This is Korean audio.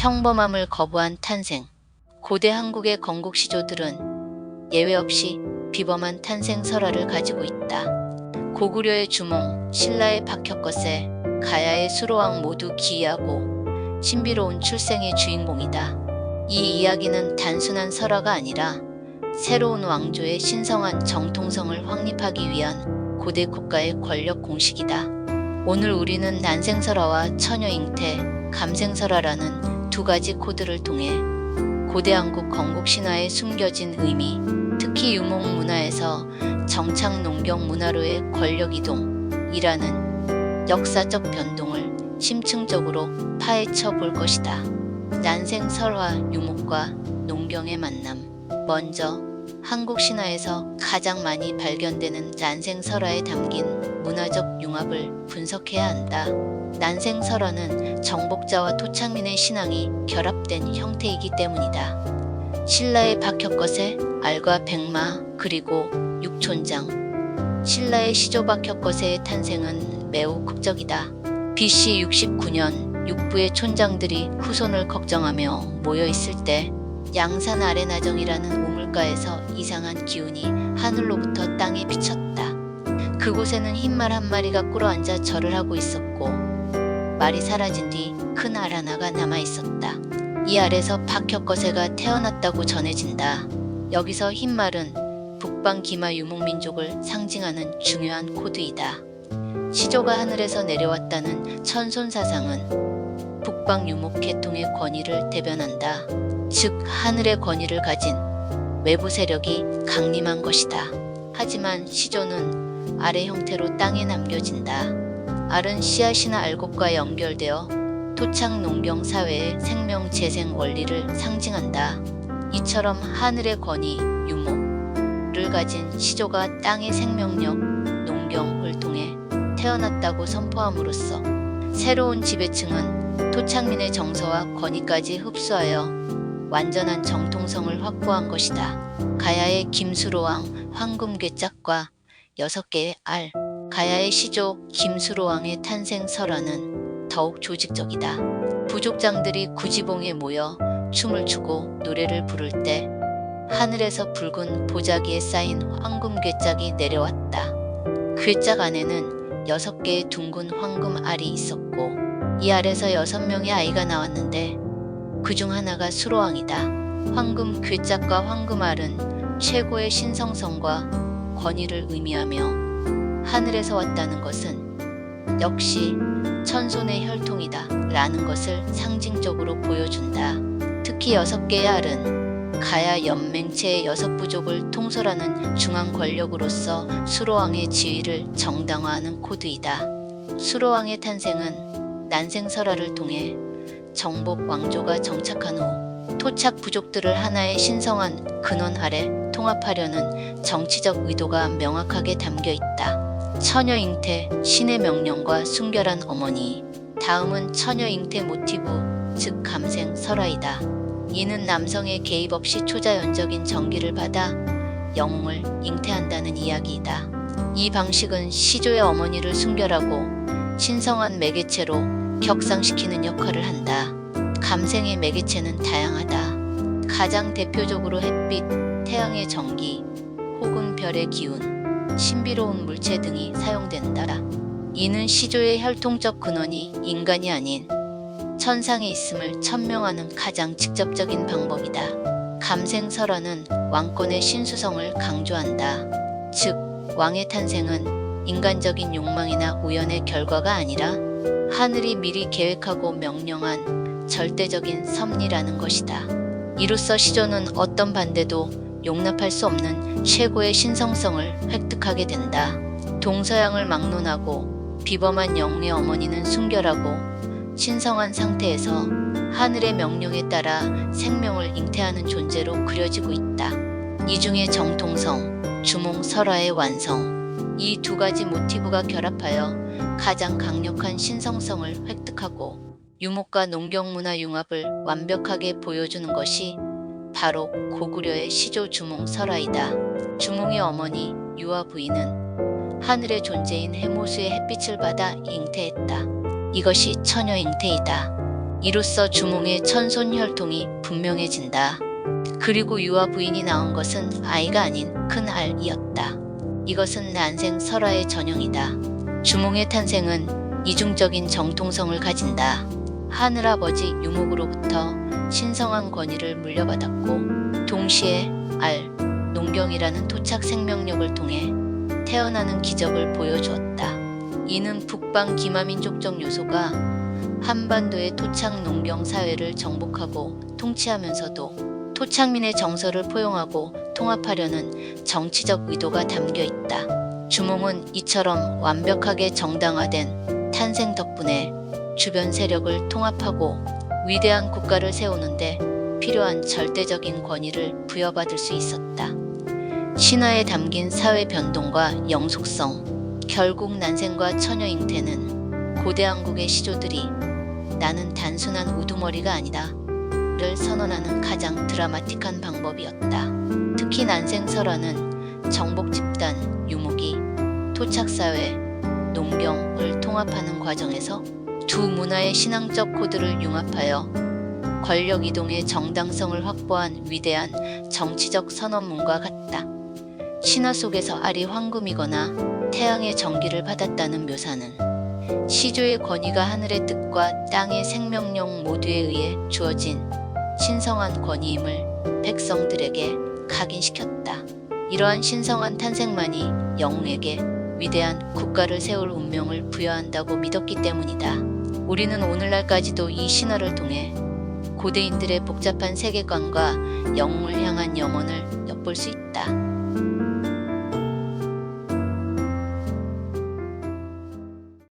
평범함을 거부한 탄생. 고대 한국의 건국 시조들은 예외 없이 비범한 탄생 설화를 가지고 있다. 고구려의 주몽, 신라의 박혁거세, 가야의 수로왕 모두 기이하고 신비로운 출생의 주인공이다. 이 이야기는 단순한 설화가 아니라 새로운 왕조의 신성한 정통성을 확립하기 위한 고대 국가의 권력 공식이다. 오늘 우리는 난생설화와 처녀잉태, 감생설화라는 두 가지 코드를 통해 고대 한국 건국 신화에 숨겨진 의미, 특히 유목 문화에서 정착 농경 문화로의 권력 이동이라는 역사적 변동을 심층적으로 파헤쳐 볼 것이다. 난생 설화 유목과 농경의 만남. 먼저 한국 신화에서 가장 많이 발견되는 난생 설화에 담긴 문화적 융합을 분석해야 한다. 난생 설화는 정복자와 토착민의 신앙이 결합된 형태이기 때문이다. 신라의 박혁거세, 알과 백마, 그리고 육촌장. 신라의 시조 박혁거세의 탄생은 매우 극적이다. BC 69년 육부의 촌장들이 후손을 걱정하며 모여 있을 때 양산 아래 나정이라는 우물가에서 이상한 기운이 하늘로부터 땅에 비쳤다. 그곳에는 흰 말 한 마리가 꿇어앉아 절을 하고 있었고 말이 사라진 뒤 큰 알 하나가 남아 있었다. 이 알에서 박혁거세가 태어났다고 전해진다. 여기서 흰말은 북방 기마 유목민족을 상징하는 중요한 코드이다. 시조가 하늘에서 내려왔다는 천손 사상은 북방 유목 계통의 권위를 대변한다. 즉 하늘의 권위를 가진 외부 세력이 강림한 것이다. 하지만 시조는 알의 형태로 땅에 남겨진다. 알은 씨앗이나 알곡과 연결되어 토착 농경 사회의 생명 재생 원리를 상징한다. 이처럼 하늘의 권위, 유목를 가진 시조가 땅의 생명력, 농경을 통해 태어났다고 선포함으로써 새로운 지배층은 토착민의 정서와 권위까지 흡수하여 완전한 정통성을 확보한 것이다. 가야의 김수로왕 황금괴짝과 여섯 개의 알, 가야의 시조 김수로 왕의 탄생 설화는 더욱 조직적이다. 부족장들이 구지봉에 모여 춤을 추고 노래를 부를 때 하늘에서 붉은 보자기에 쌓인 황금 괴짝이 내려왔다. 괴짝 안에는 여섯 개의 둥근 황금 알이 있었고 이 알에서 여섯 명의 아이가 나왔는데 그 중 하나가 수로왕이다. 황금 괴짝과 황금 알은 최고의 신성성과 권위를 의미하며 하늘에서 왔다는 것은 역시 천손의 혈통이다 라는 것을 상징적으로 보여준다. 특히 여섯 개의 알은 가야 연맹체의 여섯 부족을 통솔하는 중앙 권력으로서 수로왕의 지위를 정당화하는 코드이다. 수로왕의 탄생은 난생설화를 통해 정복 왕조가 정착한 후 토착 부족들을 하나의 신성한 근원 아래 통합하려는 정치적 의도가 명확하게 담겨 있다. 처녀 잉태, 신의 명령과 순결한 어머니. 다음은 처녀 잉태 모티브, 즉 감생 설화이다. 이는 남성의 개입 없이 초자연적인 전기를 받아 영웅을 잉태한다는 이야기이다. 이 방식은 시조의 어머니를 순결하고 신성한 매개체로 격상시키는 역할을 한다. 감생의 매개체는 다양하다. 가장 대표적으로 햇빛, 태양의 전기, 혹은 별의 기운, 신비로운 물체 등이 사용된다. 이는 시조의 혈통적 근원이 인간이 아닌 천상에 있음을 천명하는 가장 직접적인 방법이다. 감생설화는 왕권의 신수성을 강조한다. 즉, 왕의 탄생은 인간적인 욕망이나 우연의 결과가 아니라 하늘이 미리 계획하고 명령한 절대적인 섭리라는 것이다. 이로써 시조는 어떤 반대도 용납할 수 없는 최고의 신성성을 획득하게 된다. 동서양을 막론하고 비범한 영웅의 어머니는 순결하고 신성한 상태에서 하늘의 명령에 따라 생명을 잉태하는 존재로 그려지고 있다. 이중의 정통성, 주몽 설화의 완성. 이 두 가지 모티브가 결합하여 가장 강력한 신성성을 획득하고 유목과 농경문화 융합을 완벽하게 보여주는 것이 바로 고구려의 시조 주몽 설화이다. 주몽의 어머니 유아 부인은 하늘의 존재인 해모수의 햇빛을 받아 잉태했다. 이것이 처녀 잉태이다. 이로써 주몽의 천손 혈통이 분명해진다. 그리고 유아 부인이 낳은 것은 아이가 아닌 큰 알이었다. 이것은 난생 설화의 전형이다. 주몽의 탄생은 이중적인 정통성을 가진다. 하늘아버지 유목으로부터 신성한 권위를 물려받았고 동시에 알, 농경이라는 토착 생명력을 통해 태어나는 기적을 보여주었다. 이는 북방 기마민족적 요소가 한반도의 토착 농경 사회를 정복하고 통치하면서도 토착민의 정서를 포용하고 통합하려는 정치적 의도가 담겨 있다. 주몽은 이처럼 완벽하게 정당화된 탄생 덕분에 주변 세력을 통합하고 위대한 국가를 세우는데 필요한 절대적인 권위를 부여받을 수 있었다. 신화에 담긴 사회 변동과 영속성, 결국 난생과 처녀 잉태는 고대 한국의 시조들이 나는 단순한 우두머리가 아니다. 를 선언하는 가장 드라마틱한 방법이었다. 특히 난생설화는 정복 집단, 유목이 토착사회, 농경을 통합하는 과정에서 두 문화의 신앙적 코드를 융합하여 권력 이동의 정당성을 확보한 위대한 정치적 선언문과 같다. 신화 속에서 알이 황금이거나 태양의 전기를 받았다는 묘사는 시조의 권위가 하늘의 뜻과 땅의 생명력 모두에 의해 주어진 신성한 권위임을 백성들에게 각인시켰다. 이러한 신성한 탄생만이 영웅에게 위대한 국가를 세울 운명을 부여한다고 믿었기 때문이다. 우리는 오늘날까지도 이 신화를 통해 고대인들의 복잡한 세계관과 영웅을 향한 염원을 엿볼 수 있다.